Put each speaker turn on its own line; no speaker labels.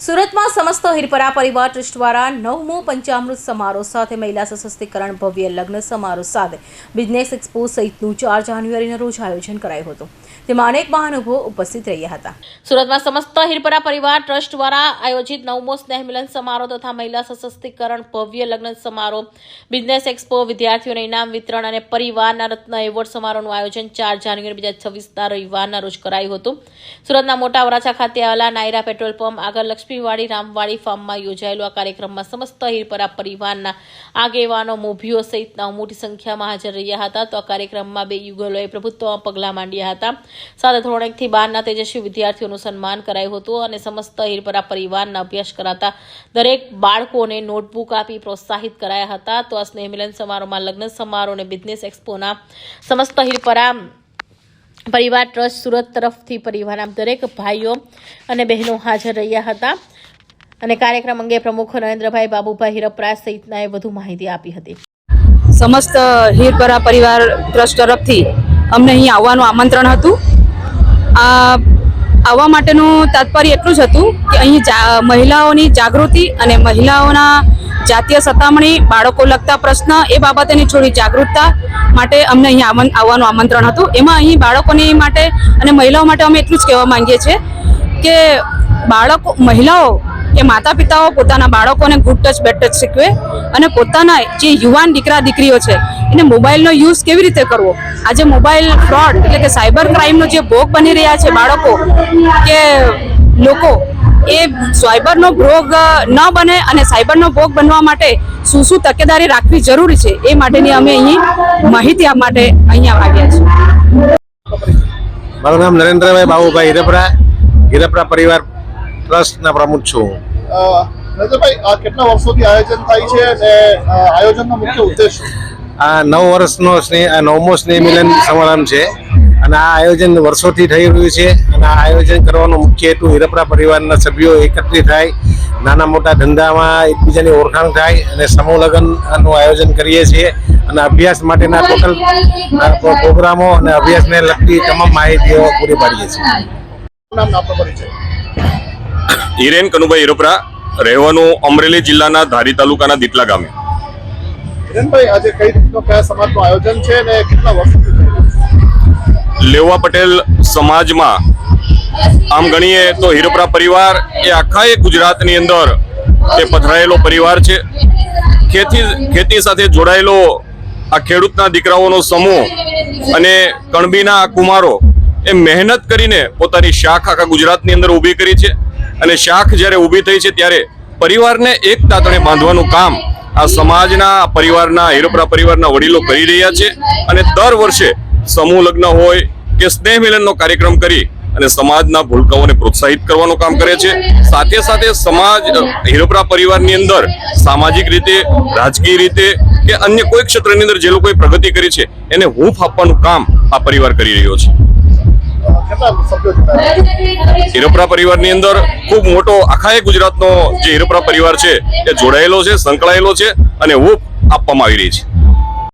સુરતમાં સમસ્ત હિરપરા પરિવાર ટ્રસ્ટ દ્વારા નવમો પંચામૃત સમારોહ સાથે મહિલા સશક્તિકરણ ભવ્ય લગ્ન સમારોહ સાથે બિઝનેસ એક્સપો સહિતનું ચાર જાન્યુઆરીના રોજ આયોજન કરાયું હતું. તેમાં અનેક મહાનુભવો ઉપસ્થિત રહ્યા હતા. સુરતમાં સમસ્ત હિરપરા પરિવાર ટ્રસ્ટ દ્વારા આયોજિત નવમો સ્નેહ મિલન સમારોહ તથા મહિલા સશક્તિકરણ ભવ્ય લગ્ન સમારોહ, બિઝનેસ એક્સપો, વિદ્યાર્થીઓને ઇનામ વિતરણ અને પરિવારના રત્ન એવોર્ડ સમારોહનું આયોજન ચાર જાન્યુઆરી બે હજાર છવ્વીસના રવિવારના રોજ કરાયું હતું. સુરતના મોટા વરાછા ખાતે આવેલા નાયરા પેટ્રોલ પંપ આગળ લક્ષ્મીવાડી રામવાડી ફાર્મમાં યોજાયેલો આ કાર્યક્રમમાં સમસ્ત હિરપરા પરિવારના આગેવાનો, મોભીઓ સહિતના મોટી સંખ્યામાં હાજર રહ્યા હતા. તો આ કાર્યક્રમમાં બે યુગલોએ પ્રભુત્વમાં પગલાં માંડ્યા હતા. સાથે ધોરણ એકથી બારના તેજસ્વી વિદ્યાર્થીઓનું સન્માન કરાયું હતું અને સમસ્ત હિરપરા પરિવારના અભ્યાસ કરાતા દરેક બાળકોને નોટબુક આપી પ્રોત્સાહિત કરાયા હતા. તો આ સ્નેહમિલન સમારોહમાં લગ્ન સમારોહ અને બિઝનેસ એક્સપોના સમસ્ત હિરપરા પરિવાર ટ્રસ્ટ સુરત તરફથી પરિવારના દરેક ભાઈઓ અને બહેનો હાજર રહ્યા હતા. અને કાર્યક્રમ અંગે પ્રમુખ નરેન્દ્રભાઈ બાબુભાઈ હિરપરા સહિતનાએ વધુ માહિતી આપી હતી.
સમસ્ત હીરપરા પરિવાર ટ્રસ્ટ તરફથી અમને અહીં આવવાનું આમંત્રણ હતું. આ આવવા માટેનું તાત્પર્ય એટલું જ હતું કે અહીં મહિલાઓની જાગૃતિ અને મહિલાઓના જાતીય સતામણી, બાળકો લગતા પ્રશ્ન એ બાબતેની થોડી જાગૃતતા માટે અમને અહીં આવવાનું આમંત્રણ હતું. એમાં અહીં બાળકોની માટે અને મહિલાઓ માટે અમે એટલું જ કહેવા માંગીએ છીએ કે બાળકો, મહિલાઓ કે માતા પિતાઓ પોતાના બાળકોને ગુડ ટચ બેડ ટચ શીખવે અને પોતાના જે યુવાન દીકરા, દીકરીઓ છે, એને મોબાઈલનો યુઝ કેવી રીતે કરવો? આજે મોબાઈલ ફ્રોડ એટલે કે સાયબર ક્રાઇમનો જે ભોગ બની રહ્યા છે બાળકો, કે લોકો, એ સાયબરનો ભોગ ન બને અને સાયબરનો ભોગ બનવા માટે શું શું તકેદારી રાખવી જરૂરી છે, એ માટેની અમે અહીં માહિતી આપવા માટે અહીંયા આવ્યા છીએ.
મારું નામ નરેન્દ્રભાઈ બાબુભાઈ હિરપરા હિરપરા પરિવાર ટ્રસ્ટના પ્રમુખ છું
આ કેટલા વર્ષોથી આયોજન થાય છે અને આયોજનનો મુખ્ય ઉદ્દેશ
આ નવ વર્ષનો સ્નેહ આ નવમો સ્નેહ મિલન સમારંભ છે. અને આ આયોજન વર્ષોથી થઈ રહ્યું છે અને આ આયોજન કરવાનો મુખ્ય હેતુ હિરપરા પરિવારના સભ્યો એકત્રિત થાય નાના મોટા ધંધામાં એકબીજાની ઓળખાણ થાય અને સમૂહ લગ્નનું આયોજન કરીએ છીએ અને અભ્યાસ માટેના ટોટલ પ્રોગ્રામો અને અભ્યાસને લગતી તમામ માહિતીઓ પૂરી પાડીએ છીએ.
હિરેન કનુભાઈ હિરોપરા રહેવાનું અમરેલી જિલ્લાના ધારી તાલુકાના દીટલા ગામે.
હિરેનભાઈ આજે કઈ રીતનો કયા સમાજનું આયોજન છે અને કેટલા વર્ષોથી થઈ રહ્યું છે?
લેવા પટેલ સમાજમાં આમ ગણીએ તો હિરોપરા પરિવાર એ આખા એ ગુજરાતની અંદર એ પથરાયેલો પરિવાર છે. ખેતી ખેતી સાથે જોડાયેલો આ ખેડૂતના દીકરાઓનો સમૂહ અને કણબીના આ કુમારો એ મહેનત કરીને પોતાની શાખ આખા ગુજરાતની અંદર ઊભી કરી છે. અને શાખ જ્યારે ઊભી થઈ છે ત્યારે પરિવારને એક તાતણે બાંધવાનું કામ આ સમાજના પરિવારના, હિરોપરા પરિવારના વડીલો કરી રહ્યા છે. અને દર વર્ષે સમૂહ લગ્ન હોય કે સ્નેહ મિલનનો કાર્યક્રમ કરી અને સમાજના ભૂલકાઓને પ્રોત્સાહિત કરવાનું કામ કરે છે. સાથે સાથે સમાજ, હિરોપરા પરિવારની અંદર સામાજિક રીતે, રાજકીય રીતે કે અન્ય કોઈ ક્ષેત્રની અંદર જે લોકોએ પ્રગતિ કરી છે, એને હૂંફ આપવાનું કામ આ પરિવાર કરી રહ્યો છે. હિરોપરા પરિવારની અંદર ખૂબ મોટો આખા એ ગુજરાતનો જે હિરોપરા પરિવાર છે, એ જોડાયેલો છે, સંકળાયેલો છે અને હૂંફ આપવામાં આવી રહી છે.